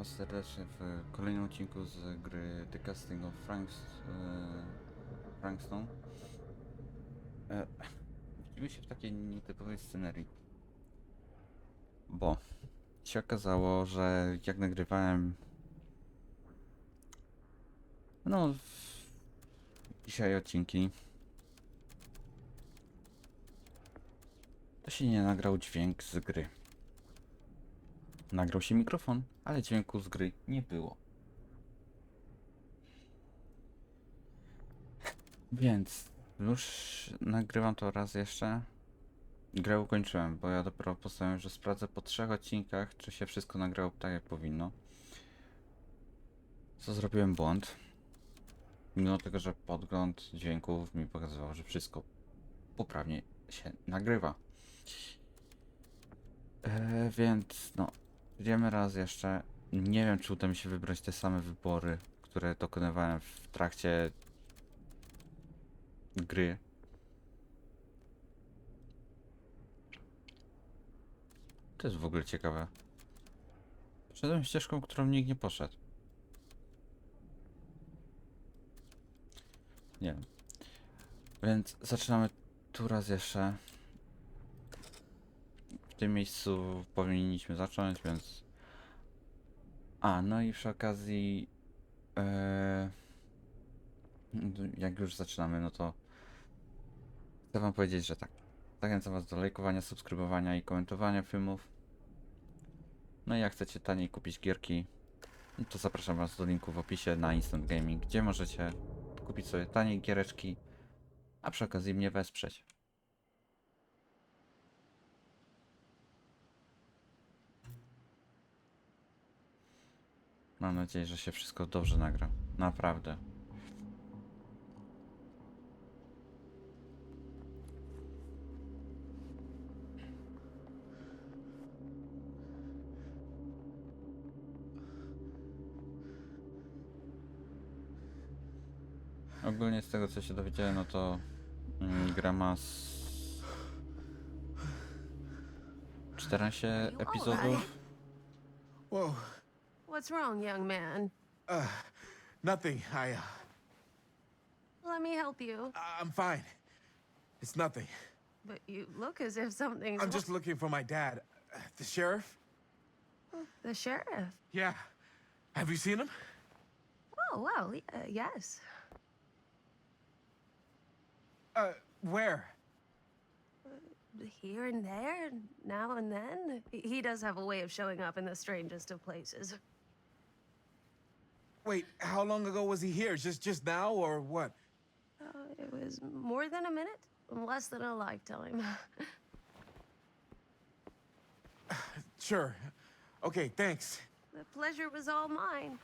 Was serdecznie w kolejnym odcinku z gry The Casting of Franks, e, Frankstone. E, widzimy się w takiej nietypowej scenerii. Bo się okazało, że jak nagrywałem no dzisiaj odcinki to się nie nagrał dźwięk z gry. Nagrał się mikrofon, ale dźwięku z gry nie było. Więc już nagrywam to raz jeszcze. Grę ukończyłem, bo ja dopiero postanowiłem, że sprawdzę po trzech odcinkach, czy się wszystko nagrało tak jak powinno. Co zrobiłem błąd. Mimo tego, że podgląd dźwięków mi pokazywał, że wszystko poprawnie się nagrywa. E, więc no, Idziemy raz jeszcze. Nie wiem, czy uda mi się wybrać te same wybory, które dokonywałem w trakcie gry. To jest w ogóle ciekawe. Szedłem ścieżką, którą nikt nie poszedł. Nie wiem. Więc zaczynamy tu raz jeszcze. Tym miejscu powinniśmy zacząć, więc. A, no i przy okazji. e, jak już zaczynamy, no to. Chcę Wam powiedzieć, że tak. Zachęcam Was do lajkowania, subskrybowania i komentowania filmów. No i jak chcecie taniej kupić gierki, no to zapraszam Was do linku w opisie na Instant Gaming, gdzie możecie kupić sobie taniej giereczki, a przy okazji mnie wesprzeć. Mam nadzieję, że się wszystko dobrze nagra. Naprawdę. Ogólnie z tego co się dowiedziałem, no to mm, gra ma z 14 epizodów. Whoa. What's wrong, young man? Uh, nothing. I, uh, Let me help you. I'm fine. It's nothing. But you look as if something's. I'm just looking for my dad. Uh, the sheriff? The sheriff. Yeah. Have you seen him? Oh, well, uh, yes. Uh, where? Here and there, now and then. He- He does have a way of showing up in the strangest of places. Wait, how long ago was he here? Just just now or what? Uh, it was more than a minute, less than a lifetime. Sure. Okay, thanks. the pleasure was all mine.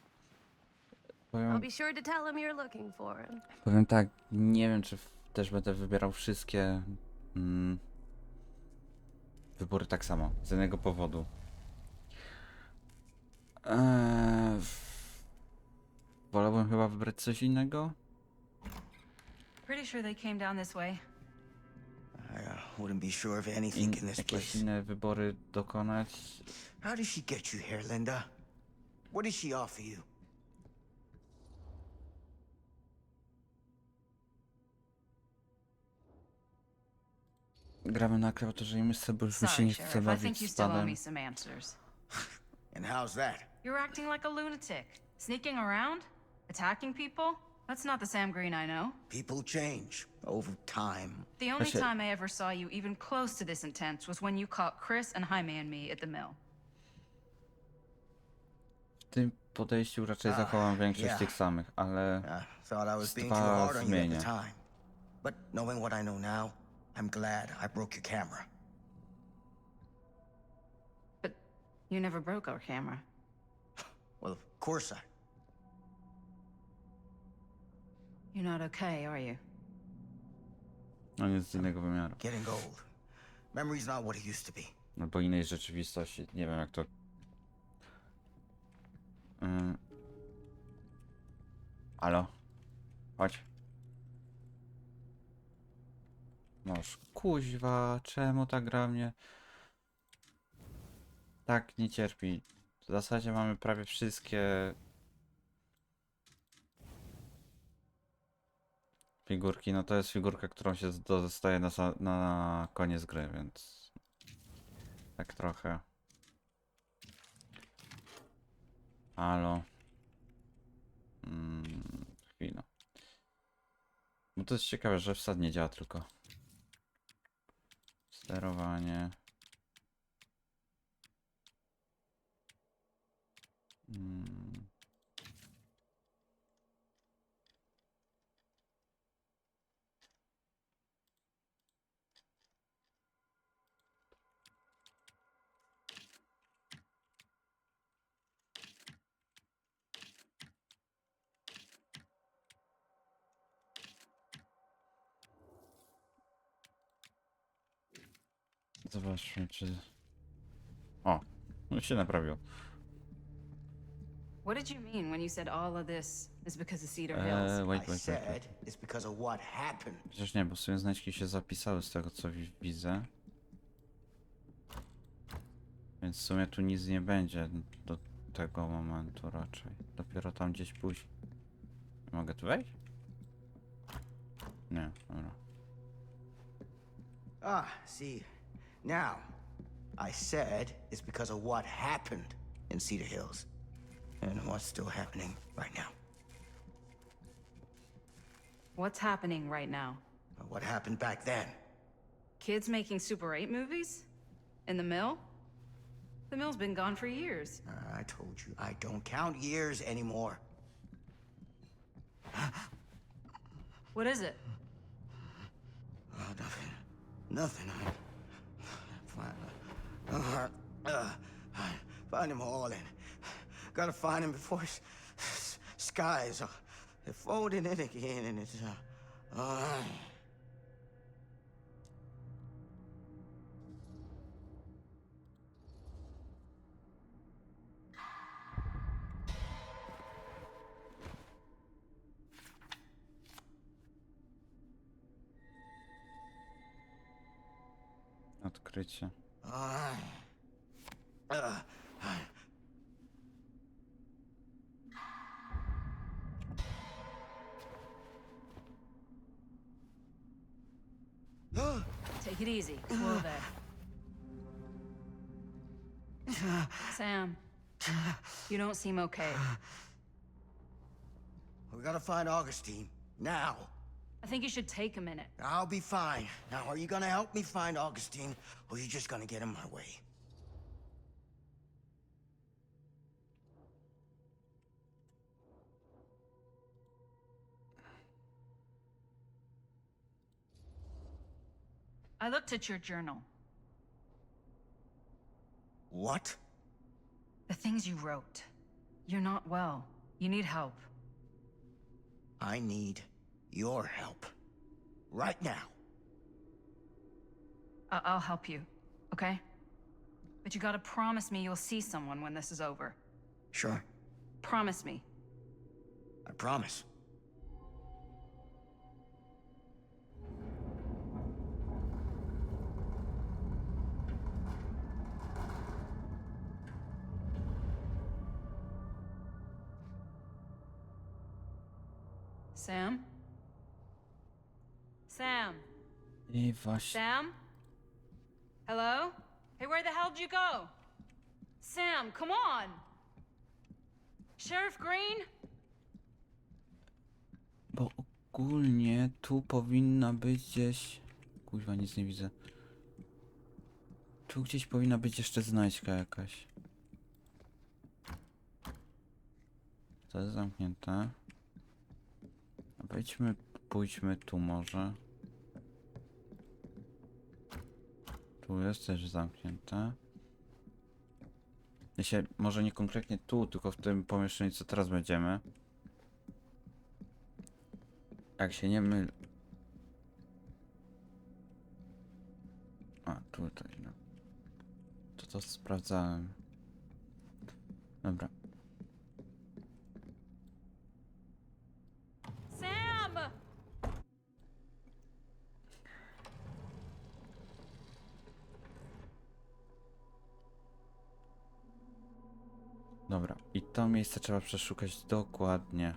I'll Powiem, be sure to tell him you're looking for him. powiem tak, nie wiem czy w, też będę wybierał wszystkie mm, wybory tak samo, z jednego powodu. Eee, w- wolałbym chyba wybrać coś innego. Pretty sure they came down this way. I uh, wouldn't be sure of In, anything in this jakieś place. inne wybory dokonać. How did she get you here, Linda? What did she offer you? Gramy na klawiaturze i bo już się Sorry, nie chce Sheriff. I bawić think you z still owe padem. me some answers. And how's that? You're acting like a lunatic. Sneaking around? Attacking people? That's not the Sam Green I know. People change over time. The only That's it. time I ever saw you even close to this intense was when you caught Chris and Jaime and me at the mill. W tym podejściu raczej Ah, zachowam większość yeah. tych samych, ale I thought I was being too Dwa hard on you at zmienia. the time. But knowing what I know now, I'm glad I broke your camera. But you never broke our camera. Well, of course I. You're not okay, are you? on jest z innego wymiaru. Getting old. Memory's not what it used to be. Albo innej rzeczywistości. Nie wiem jak to. Ym. Alo? Chodź. Noż, kuźwa, czemu ta gra mnie tak nie cierpi? W zasadzie mamy prawie wszystkie figurki. No to jest figurka, którą się dostaje na, na koniec gry, więc tak trochę. Halo. Mm, chwila. Bo to jest ciekawe, że wsad nie działa tylko. Sterowanie. Mm. Zobaczmy, czy... O, no się naprawił. What did you mean when you said all of this is because of Cedar Eee, Hills? wait, I wait, wait, said wait. it's because of what happened. Przecież nie, bo sobie znajdźki się zapisały z tego, co wi- widzę. Więc w sumie tu nic nie będzie do tego momentu raczej. Dopiero tam gdzieś później. Mogę tu wejść? Nie, dobra. Ah, see, now, I said it's because of what happened in Cedar Hills. And what's still happening right now. What's happening right now? What happened back then. Kids making Super 8 movies? In the mill? The mill's been gone for years. Uh, I told you, I don't count years anymore. What is it? Oh, nothing. Nothing. I find, uh, uh, I find them all and gotta find them before skies are folding in again and it's uh, uh Odkrycie. Take it easy. Whoa there. Sam, you don't seem okay. We gotta find Augustine now. I think you should take a minute. I'll be fine. Now, are you gonna help me find Augustine, or are you just gonna get in my way? I looked at your journal. What? The things you wrote. You're not well. You need help. I need your help. Right now. I- I'll help you, okay? But you gotta promise me you'll see someone when this is over. Sure. Promise me. I promise. Sam? Sam? I właśnie. Sam? Hello? Hey, where the hell did you go? Sam, come on! Sheriff Green? Bo ogólnie tu powinna być gdzieś... Kuźwa, nic nie widzę. Tu gdzieś powinna być jeszcze znajdźka jakaś. To jest zamknięte. Wejdźmy, pójdźmy tu może. Tu jest też zamknięte. Jeśli, może nie konkretnie tu, tylko w tym pomieszczeniu, co teraz będziemy. Jak się nie myl... A, tutaj, no. To to sprawdzałem. Dobra. Sam! Dobra, i to miejsce trzeba przeszukać dokładnie.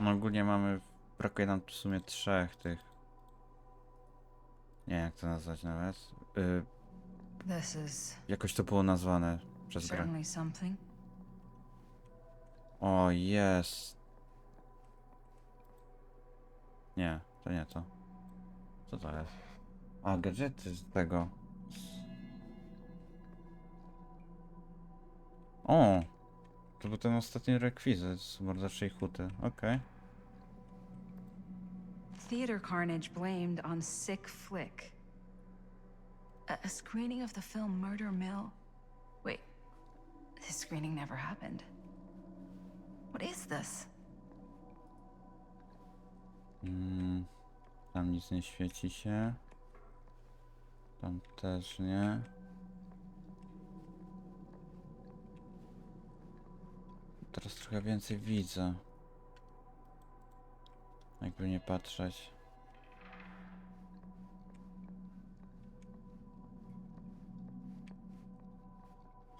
No ogólnie mamy, brakuje nam w sumie trzech tych. Nie wiem jak to nazwać nawet. Y, This is jakoś to było nazwane przez grę. certainly something. O, jest. Nie, to nie to. Co to jest? A, gadżety z tego. O! To był ten ostatni rekwizyt z morderczej huty. Okej. Theater carnage blamed on sick flick. A, a screening of the film Murder Mill. Wait, this screening never happened. What is this? Mm, tam nic nie świeci się. Tam też nie. Teraz trochę więcej widzę. Jakby nie patrzeć.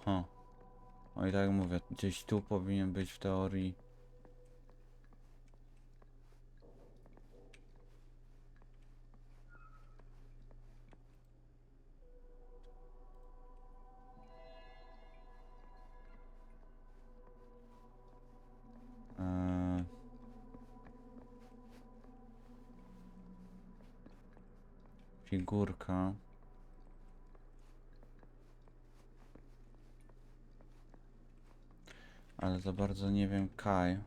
Huh. O i tak mówię, gdzieś tu powinien być w teorii. Za bardzo nie wiem Kaj.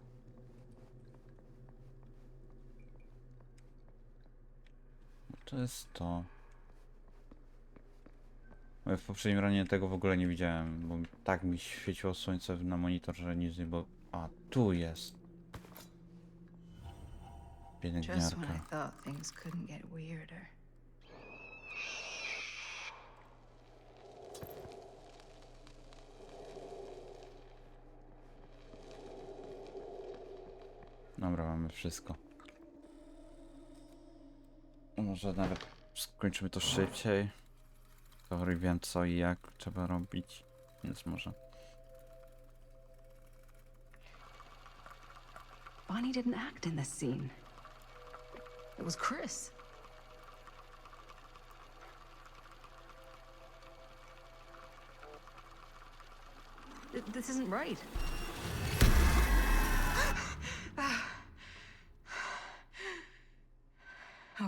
To jest to. Bo ja W poprzednim ranie tego w ogóle nie widziałem, bo tak mi świeciło słońce na monitorze, że nic nie było. A, tu jest. Just when I Pielęgniarka. thought things couldn't get weirder. Dobra, mamy wszystko. Może nawet skończymy to szybciej. Teorii wiem co i jak trzeba robić, więc może. Bonnie didn't act in this scene. It was Chris. Th- This isn't right.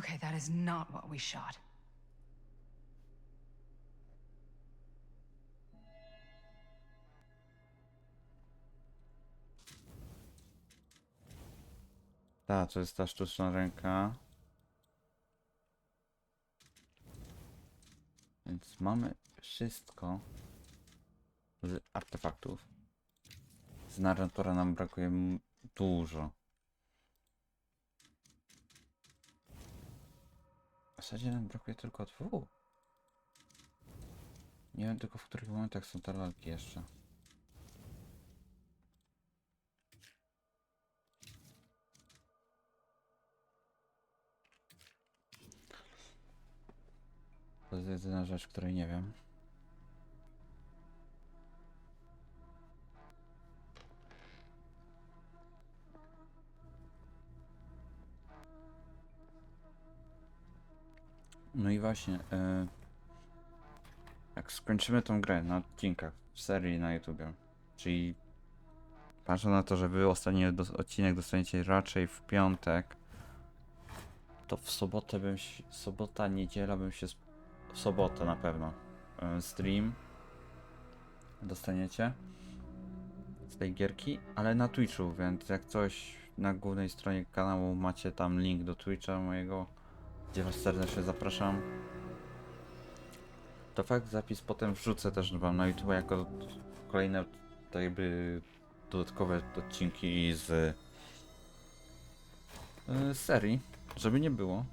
Okay, that is not what we shot. Ta, to jest ta sztuczna ręka. Więc mamy wszystko z artefaktów. Z narratora nam brakuje dużo. W zasadzie nam brakuje tylko dwóch. Nie wiem tylko w których momentach są te lalki jeszcze. To jest jedyna rzecz, której nie wiem. No i właśnie, e, jak skończymy tą grę na odcinkach w serii na YouTubie, czyli patrzę na to, że wy ostatni odcinek dostaniecie raczej w piątek, to w sobotę bym się, sobota, niedziela bym się, w sobotę na pewno, e, stream dostaniecie z tej gierki, ale na Twitchu, więc jak coś na głównej stronie kanału macie tam link do Twitcha mojego, gdzie was serdecznie zapraszam. To fakt, zapis potem wrzucę też wam na YouTube jako kolejne tak jakby dodatkowe odcinki z e, serii, żeby nie było.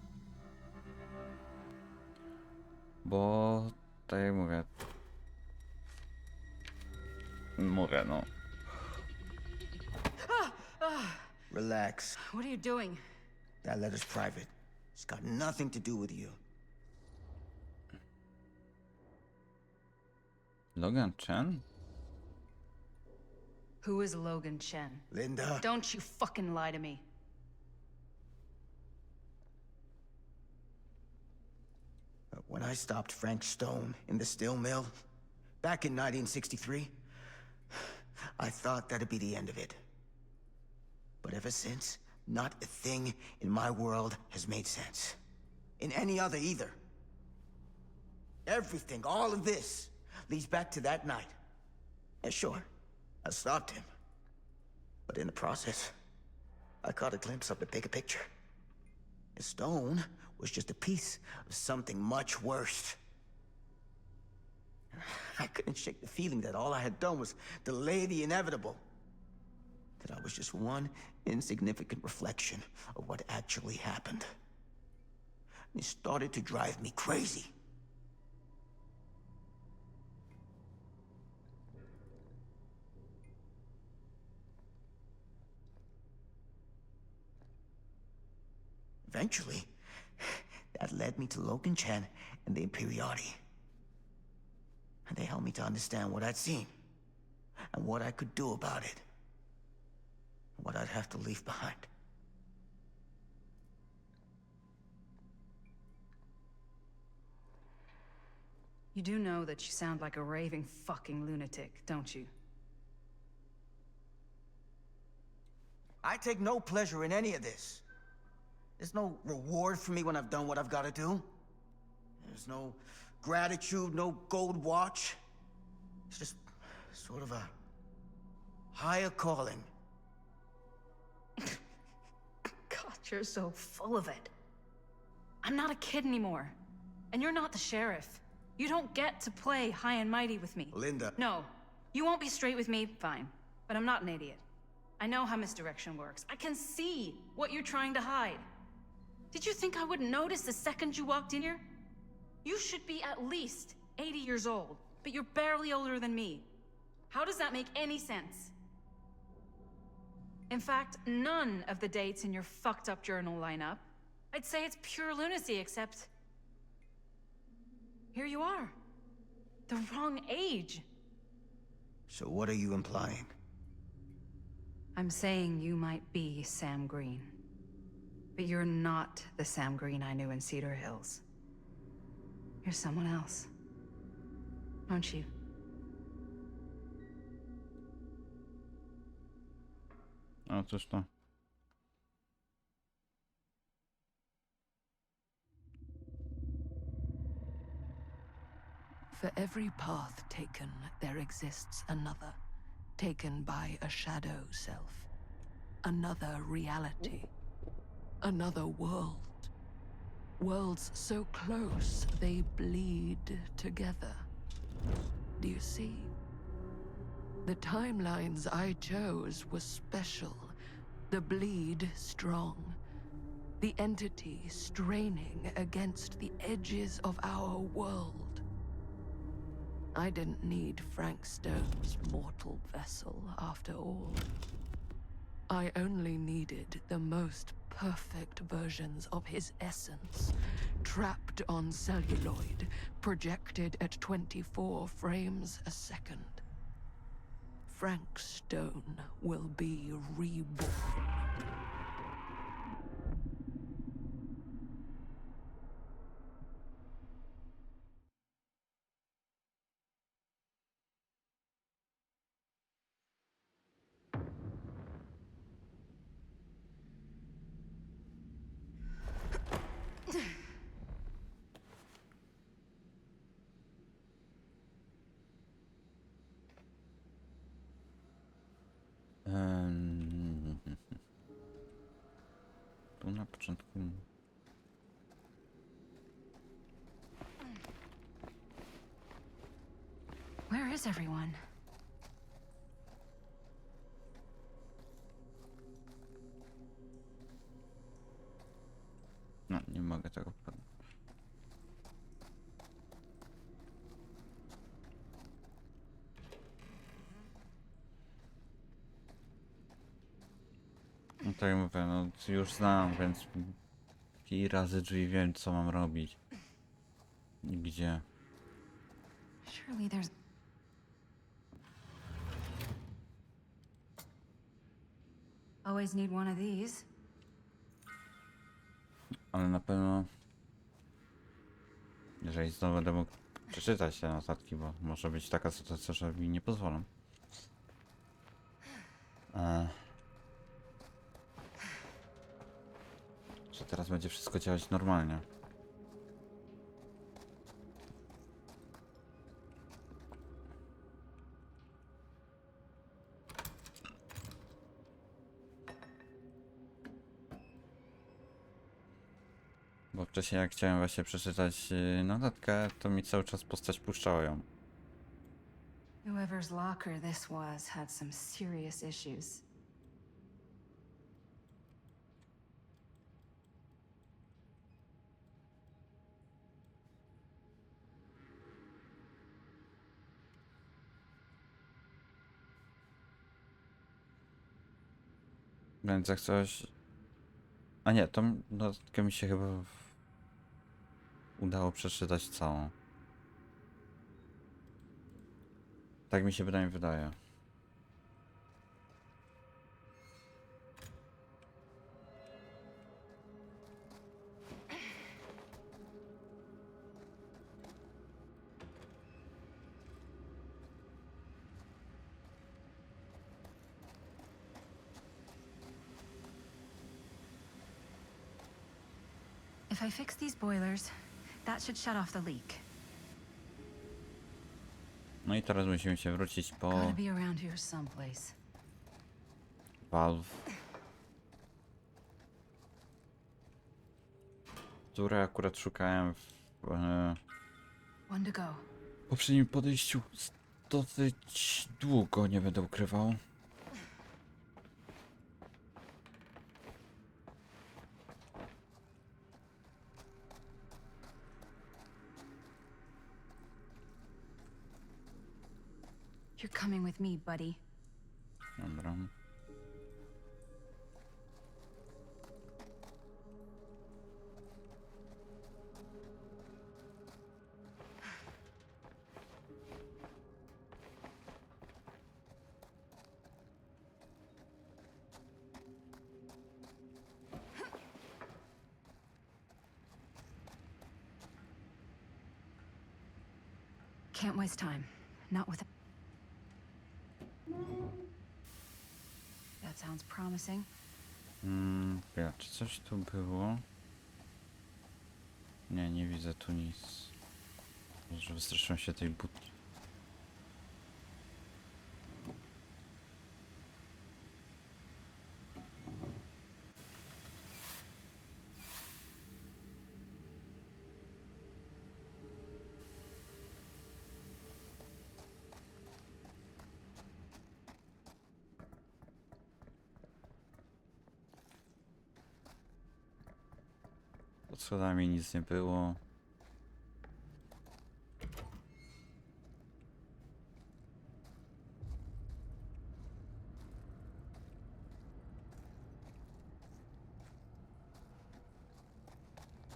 Bo tak jak mówię, mówię no, Relax. What are you doing? That letter's private. It's got nothing to do with you. Logan Chen? Who is Logan Chen? Linda. Don't you fucking lie to me. When I stopped Frank Stone in the steel mill back in 1963, I thought that'd be the end of it. But ever since, not a thing in my world has made sense. In any other either. Everything, all of this, leads back to that night. And sure, I stopped him. But in the process, I caught a glimpse of the bigger picture. The Stone was just a piece of something much worse. I couldn't shake the feeling that all I had done was delay the inevitable. That I was just one insignificant reflection of what actually happened. And it started to drive me crazy. Eventually, that led me to Logan Chen and the Imperiati. And they helped me to understand what I'd seen, and what I could do about it, what I'd have to leave behind. You do know that you sound like a raving fucking lunatic, don't you? I take no pleasure in any of this. There's no reward for me when I've done what I've got to do. There's no gratitude, no gold watch. It's just sort of a higher calling. God, you're so full of it. I'm not a kid anymore. And you're not the sheriff. You don't get to play high and mighty with me. Linda. No. You won't be straight with me, fine. But I'm not an idiot. I know how misdirection works. I can see what you're trying to hide. Did you think I wouldn't notice the second you walked in here? You should be at least 80 years old, but you're barely older than me. How does that make any sense? In fact, none of the dates in your fucked up journal line up. I'd say it's pure lunacy, except. Here you are. The wrong age. So what are you implying? I'm saying you might be Sam Green. But you're not the Sam Green I knew in Cedar Hills. You're someone else. Aren't you? For every path taken, there exists another, taken by a shadow self. Another reality. Another world. Worlds so close they bleed together. Do you see? The timelines I chose were special, the bleed strong, the entity straining against the edges of our world. I didn't need Frank Stone's mortal vessel, after all. I only needed the most perfect versions of his essence, trapped on celluloid, projected at 24 frames a second. Frank Stone will be reborn. Na początku. Where is everyone? No, nie mogę tego podnieść. już znam, więc i razy drzwi wiem, co mam robić. I gdzie. Ale na pewno... Jeżeli znowu będę mógł przeczytać te notatki, bo może być taka sytuacja, że mi nie pozwolą. Eee. Teraz będzie wszystko działać normalnie. Bo wcześniej jak chciałem właśnie przeczytać yy, notatkę, to mi cały czas postać puszczała ją. Whoever's locker this was had some serious issues. Więc jak coś... A nie, tą notatkę mi się chyba udało przeczytać całą. Tak mi się przynajmniej wydaje. I fix these boilers, that should shut off the leak. No i teraz musimy się wrócić po Gotta be around here someplace. Valve. Które akurat szukałem w e, One to go. poprzednim podejściu dosyć długo, nie będę ukrywał. Coming with me, buddy. Can't waste time. Not with. That sounds promising. Mm, ja, czy coś tu było? Nie, nie widzę tu nic. Może wystraszyłem się tej budki. Schodami nic nie było.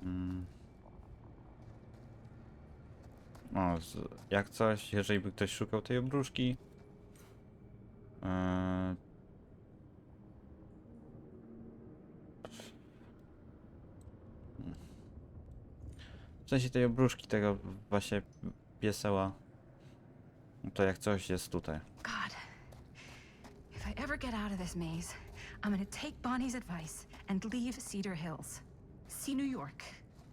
Mm. O, jak coś, jeżeli by ktoś szukał tej obruszki, e, W sensie tej obruszki, tego właśnie pieseła. To jak coś jest tutaj. God. If I ever get out of this maze, I'm gonna take Bonnie's advice and leave Cedar Hills. See New York.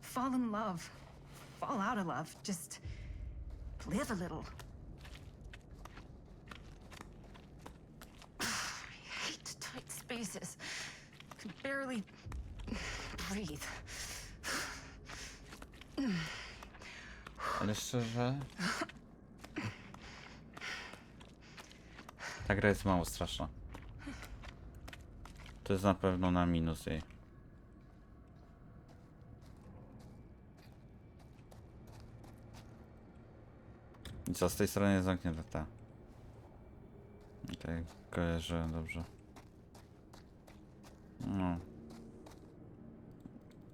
Fall in love. Fall out of love. Just live a little. I hate tight spaces. Can barely breathe. Ale szczerze... Ta gra jest mało straszna. To jest na pewno na minus jej. I co, z tej strony jest zamknięta ta. Tak, kojarzę dobrze. No.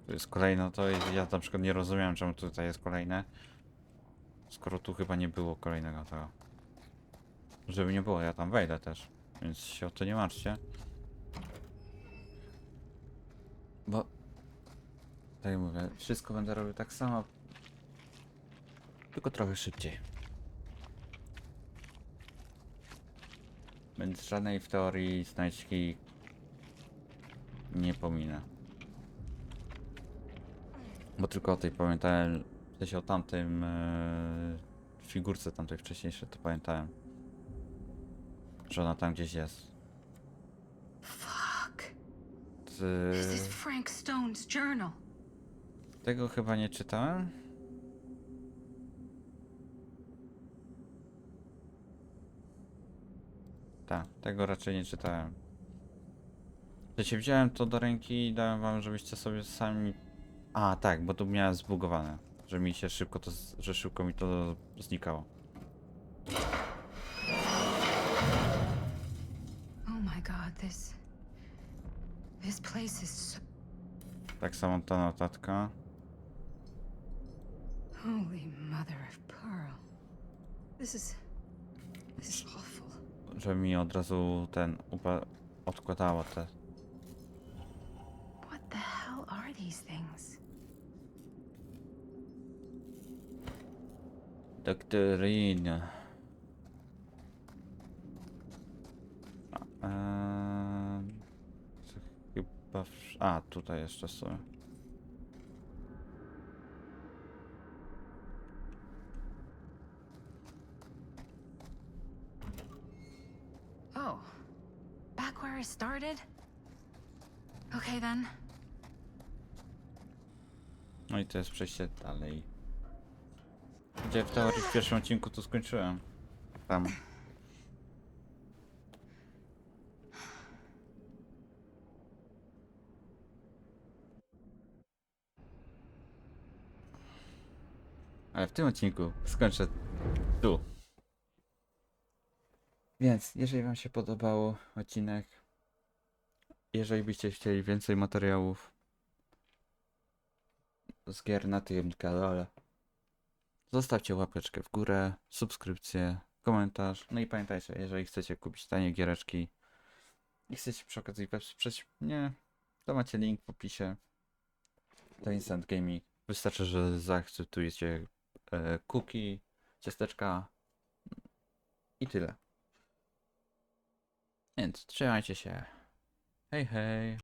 Tu jest kolejne, to i ja na przykład nie rozumiem czemu tutaj jest kolejne. Skoro tu chyba nie było kolejnego tego. Żeby nie było, ja tam wejdę też. Więc się o to nie martwcie. Bo... Tak jak mówię, wszystko będę robił tak samo. Tylko trochę szybciej. Więc żadnej w teorii znajdźki nie pominę. Bo tylko o tej pamiętałem, w sensie o tamtym e, figurce tamtej wcześniejszej to pamiętałem. Że ona tam gdzieś jest. Fuck. This is Frank Stone's journal. tego chyba nie czytałem. Tak, tego raczej nie czytałem. To się wziąłem to do ręki i dałem wam, żebyście sobie sami... A, tak, bo tu miałem zbugowane. Że mi się szybko to, że szybko mi to znikało. Oh my god, this. This place is so. Tak samo ta notatka. Holy mother of pearl. This is. This is awful. Że mi od razu ten upa- odkładało te. What the hell are these things? Doktryna. A, co chyba. A, tutaj jeszcze są. Oh. Back where I started? Okay then. No i to jest przejście dalej. Gdzie w teorii w pierwszym odcinku to skończyłem. Tam. Ale w tym odcinku skończę tu. Więc, jeżeli Wam się podobał odcinek, jeżeli byście chcieli więcej materiałów, z gier na tym kanale. Zostawcie łapeczkę w górę, subskrypcję, komentarz. No i pamiętajcie, jeżeli chcecie kupić tanie giereczki i chcecie przy okazji wesprzeć mnie, to macie link w opisie do Instant Gaming. Wystarczy, że zaakceptujecie e, cookie, ciasteczka i tyle. Więc trzymajcie się. Hej, hej.